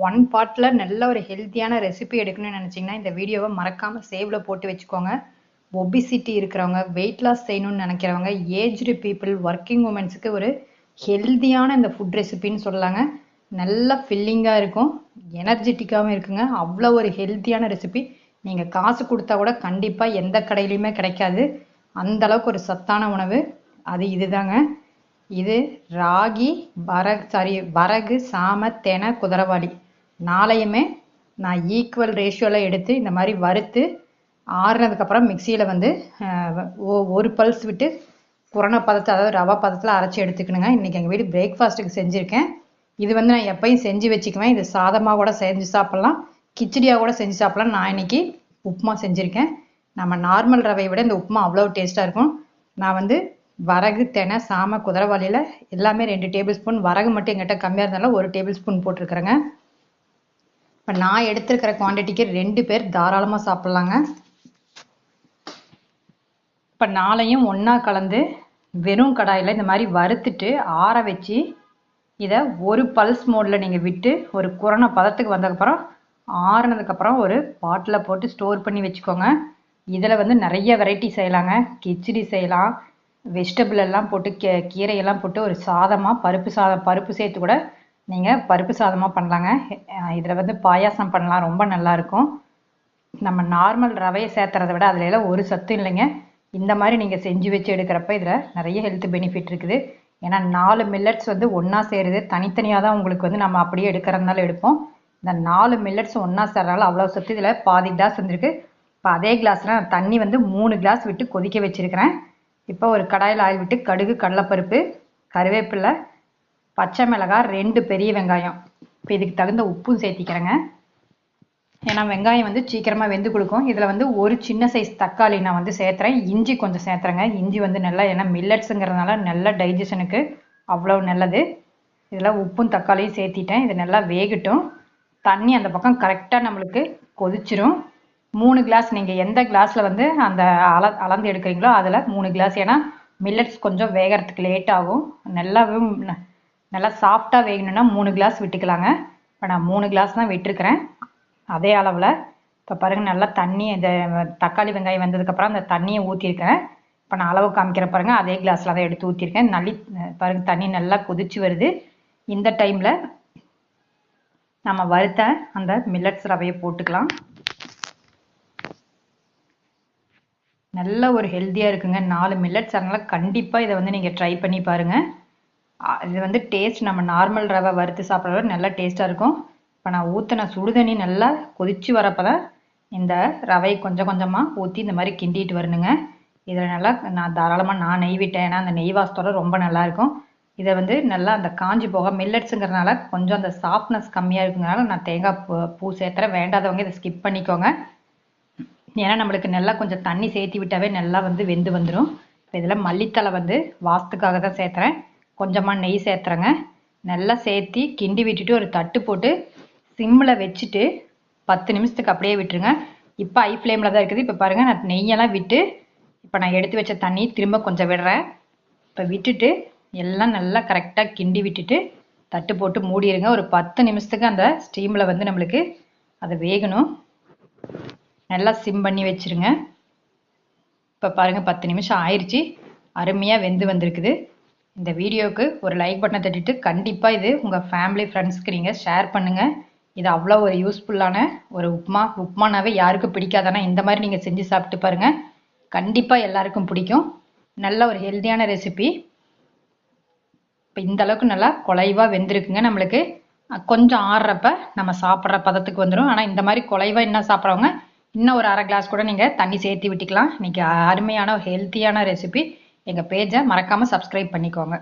One பார்ட்டில் நல்ல ஒரு ஹெல்த்தியான ரெசிபி எடுக்கணும்னு நினச்சிங்கன்னா இந்த வீடியோவை மறக்காமல் சேவில் போட்டு வச்சுக்கோங்க. ஒபிசிட்டி இருக்கிறவங்க வெயிட் லாஸ் செய்யணும்னு நினைக்கிறவங்க ஏஜ்டு பீப்புள் ஒர்க்கிங் உமன்ஸுக்கு ஒரு ஹெல்த்தியான இந்த ஃபுட் ரெசிபின்னு சொல்லலாங்க. நல்லா ஃபில்லிங்காக இருக்கும். எனர்ஜெட்டிக்காகவும் இருக்குங்க. அவ்வளோ ஒரு ஹெல்த்தியான ரெசிபி நீங்கள் காசு கொடுத்தா கூட கண்டிப்பாக எந்த கடையிலையுமே கிடைக்காது. அந்த அளவுக்கு ஒரு சத்தான உணவு. அது இதுதாங்க. இது ராகி வரகு சாரி வரகு சாம தென குதிரவாளி நாளையுமே நான் ஈக்குவல் ரேஷியோவில் எடுத்து இந்த மாதிரி வறுத்து ஆறுனதுக்கப்புறம் மிக்சியில் வந்து ஒரு பல்ஸ் விட்டு குரண பதத்தை அதாவது ரவா பதத்தில் அரைச்சி எடுத்துக்கணுங்க. இன்றைக்கி எங்கள் வீடு பிரேக்ஃபாஸ்ட்டுக்கு செஞ்சுருக்கேன். இது வந்து நான் எப்பயும் செஞ்சு வச்சுக்குவேன். இது சாதமாக கூட செஞ்சு சாப்பிட்லாம். கிச்சடியாக கூட செஞ்சு சாப்பிட்லாம். நான் இன்னைக்கு உப்புமா செஞ்சுருக்கேன். நம்ம நார்மல் ரவையை விட இந்த உப்புமா அவ்வளோ டேஸ்ட்டாக இருக்கும். நான் வந்து வரகு தெனை சாம குதிரவாளியில் எல்லாமே ரெண்டு டேபிள் ஸ்பூன் வரகு மட்டும் எங்கிட்ட கம்மியாக இருந்தாலும் ஒரு டேபிள் ஸ்பூன் போட்டிருக்கிறேங்க. இப்போ நான் எடுத்திருக்கிற குவாண்டிட்டிக்கு ரெண்டு பேர் தாராளமாக சாப்பிட்லாங்க. இப்போ நாளையும் ஒன்றா கலந்து வெறும் கடாயில் இந்த மாதிரி வறுத்துட்டு ஆற வச்சு இதை ஒரு பல்ஸ் மோடில் நீங்கள் விட்டு ஒரு குரண பதத்துக்கு வந்ததுக்கப்புறம் ஆறுனதுக்கப்புறம் ஒரு பாட்டில் போட்டு ஸ்டோர் பண்ணி வச்சுக்கோங்க. இதில் வந்து நிறைய வெரைட்டி செய்யலாங்க. கிச்சடி செய்யலாம். வெஜிடபிள் எல்லாம் போட்டு கீ கீரையெல்லாம் போட்டு ஒரு சாதமாக பருப்பு சாதம் பருப்பு சேர்த்து கூட நீங்கள் பருப்பு சாதமாக பண்ணலாங்க. இதில் வந்து பாயாசம் பண்ணலாம். ரொம்ப நல்லாயிருக்கும் நம்ம நார்மல் ரவையை சேர்த்துறத விட அதுல எல்லாம் ஒரு சத்தும் இல்லைங்க. இந்த மாதிரி நீங்கள் செஞ்சு வச்சு எடுக்கிறப்ப இதில் நிறைய ஹெல்த் பெனிஃபிட் இருக்குது. ஏன்னா நாலு மில்லட்ஸ் வந்து ஒன்றா சேருது. தனித்தனியாக தான் உங்களுக்கு வந்து நம்ம அப்படியே எடுக்கிறதுனால எடுப்போம். இந்த நாலு மில்லட்ஸ் ஒன்றா சேர்றதால அவ்வளோ சத்து இதில் பாதி கிளாஸ் வந்திருக்கு. இப்போ அதே கிளாஸில் நான் தண்ணி வந்து மூணு கிளாஸ் விட்டு கொதிக்க வச்சிருக்கிறேன். இப்போ ஒரு கடாயில் ஆயில் விட்டு கடுகு கடலைப்பருப்பு கருவேப்பிலை பச்சை மிளகாய் ரெண்டு பெரிய வெங்காயம். இப்போ இதுக்கு தகுந்த உப்பும் சேர்த்திக்கிறேங்க. ஏன்னா வெங்காயம் வந்து சீக்கிரமாக வெந்து கொடுக்கும் இதில் வந்து ஒரு சின்ன சைஸ் தக்காளி நான் வந்து சேர்த்துறேன். இஞ்சி கொஞ்சம் சேர்த்துறேங்க. இஞ்சி வந்து நல்லா ஏன்னா மில்லட்ஸுங்கிறதுனால நல்ல டைஜஷனுக்கு அவ்வளோ நல்லது. இதில் உப்பும் தக்காளியும் சேர்த்திட்டேன். இது நல்லா வேகட்டும். தண்ணி அந்த பக்கம் கரெக்டாக நம்மளுக்கு கொதிச்சிரும். மூணு கிளாஸ் நீங்கள் எந்த கிளாஸில் வந்து அந்த அள அளந்து எடுக்கிறீங்களோ அதில் மூணு கிளாஸ் ஏன்னா மில்லட்ஸ் கொஞ்சம் வேகிறதுக்கு லேட் ஆகும். நல்லாவும் நல்லா சாஃப்டாக வேகணும்னா மூணு கிளாஸ் விட்டுக்கலாங்க. இப்போ நான் மூணு கிளாஸ் தான் விட்டுருக்கிறேன். அதே அளவில் இப்போ பாருங்கள் நல்லா தண்ணி இந்த தக்காளி வெங்காயம் வந்ததுக்கப்புறம் அந்த தண்ணியை ஊற்றிருக்கிறேன் இப்போ நான் அளவு காமிக்கிற பாருங்கள் அதே கிளாஸில் தான் எடுத்து ஊற்றிருக்கேன் நல்லி பாருங்கள் தண்ணி நல்லா கொதிச்சு வருது. இந்த டைமில் நம்ம வறுத்த அந்த மில்லட்ஸ் ரவையை போட்டுக்கலாம். நல்ல ஒரு ஹெல்த்தியாக இருக்குங்க. நாலு மில்லட்ஸ் அதனால் கண்டிப்பாக இதை வந்து நீங்கள் ட்ரை பண்ணி பாருங்கள் இது வந்து டேஸ்ட் நம்ம நார்மல் ரவை வறுத்து சாப்பிட்ற விட நல்லா டேஸ்ட்டாக இருக்கும். இப்போ நான் ஊற்றின சுடுதண்ணி நல்லா கொதிச்சு வரப்போ தான் இந்த ரவை கொஞ்சம் கொஞ்சமாக ஊற்றி இந்த மாதிரி கிண்டிட்டு வரணுங்க. இதில் நல்லா நான் தாராளமாக நான் நெய் விட்டேன். ஏன்னா அந்த நெய் வாசத்தோட ரொம்ப நல்லாயிருக்கும் இதை வந்து நல்லா அந்த காஞ்சி போக மில்லட்ஸுங்கிறனால கொஞ்சம் அந்த சாஃப்ட்னஸ் கம்மியாக இருக்குங்கிறனால நான் தேங்காய் பூ பூ சேர்த்துறேன். வேண்டாதவங்க இதை ஸ்கிப் பண்ணிக்கோங்க. ஏன்னா நம்மளுக்கு நல்லா கொஞ்சம் தண்ணி சேர்த்தி விட்டாவே நல்லா வந்து வெந்து வந்துடும் இப்போ இதில் மல்லித்தலை வந்து வாசத்துக்காக தான் சேர்த்துறேன். கொஞ்சமாக நெய் சேர்த்துறேங்க. நல்லா சேர்த்தி கிண்டி விட்டுட்டு ஒரு தட்டு போட்டு சிம்மில் வச்சுட்டு பத்து நிமிஷத்துக்கு அப்படியே விட்டுருங்க. இப்போ ஐ ஃப்ளேமில் தான் இருக்குது. இப்போ பாருங்கள் நான் நெய்யெல்லாம் விட்டு இப்போ நான் எடுத்து வச்ச தண்ணி திரும்ப கொஞ்சம் விடுறேன். இப்போ விட்டுட்டு எல்லாம் நல்லா கரெக்டாக கிண்டி விட்டுட்டு தட்டு போட்டு மூடிடுங்க ஒரு பத்து நிமிஷத்துக்கு அந்த ஸ்டீமில் வந்து நம்மளுக்கு அதை வேகணும். நல்லா சிம் பண்ணி வச்சிருங்க. இப்போ பாருங்கள் பத்து நிமிஷம் ஆயிடுச்சு அருமையாக வெந்து வந்திருக்குது. இந்த வீடியோவுக்கு ஒரு லைக் பட்டனை தட்டிட்டு கண்டிப்பாக இது உங்கள் ஃபேமிலி ஃப்ரெண்ட்ஸ்க்கு நீங்கள் ஷேர் பண்ணுங்கள் இது அவ்வளோ ஒரு யூஸ்ஃபுல்லான ஒரு உப்புமா உப்புமானாவே யாருக்கும் பிடிக்காதானா இந்த மாதிரி நீங்கள் செஞ்சு சாப்பிட்டு பாருங்கள் கண்டிப்பாக எல்லாருக்கும் பிடிக்கும். நல்ல ஒரு ஹெல்த்தியான ரெசிபி இப்போ இந்த அளவுக்கு நல்லா குலைவாக வெந்திருக்குங்க நம்மளுக்கு. கொஞ்சம் ஆறுறப்ப நம்ம சாப்பிட்ற பதத்துக்கு வந்துடும் ஆனால் இந்த மாதிரி குலைவாக என்ன சாப்பிட்றவங்க இன்னும் ஒரு அரை கிளாஸ் கூட நீங்கள் தண்ணி சேர்த்து விட்டுக்கலாம். இன்றைக்கி அருமையான ஹெல்த்தியான ரெசிபி எங்கள் பேஜை மறக்காமல் சப்ஸ்கிரைப் பண்ணிக்கோங்க.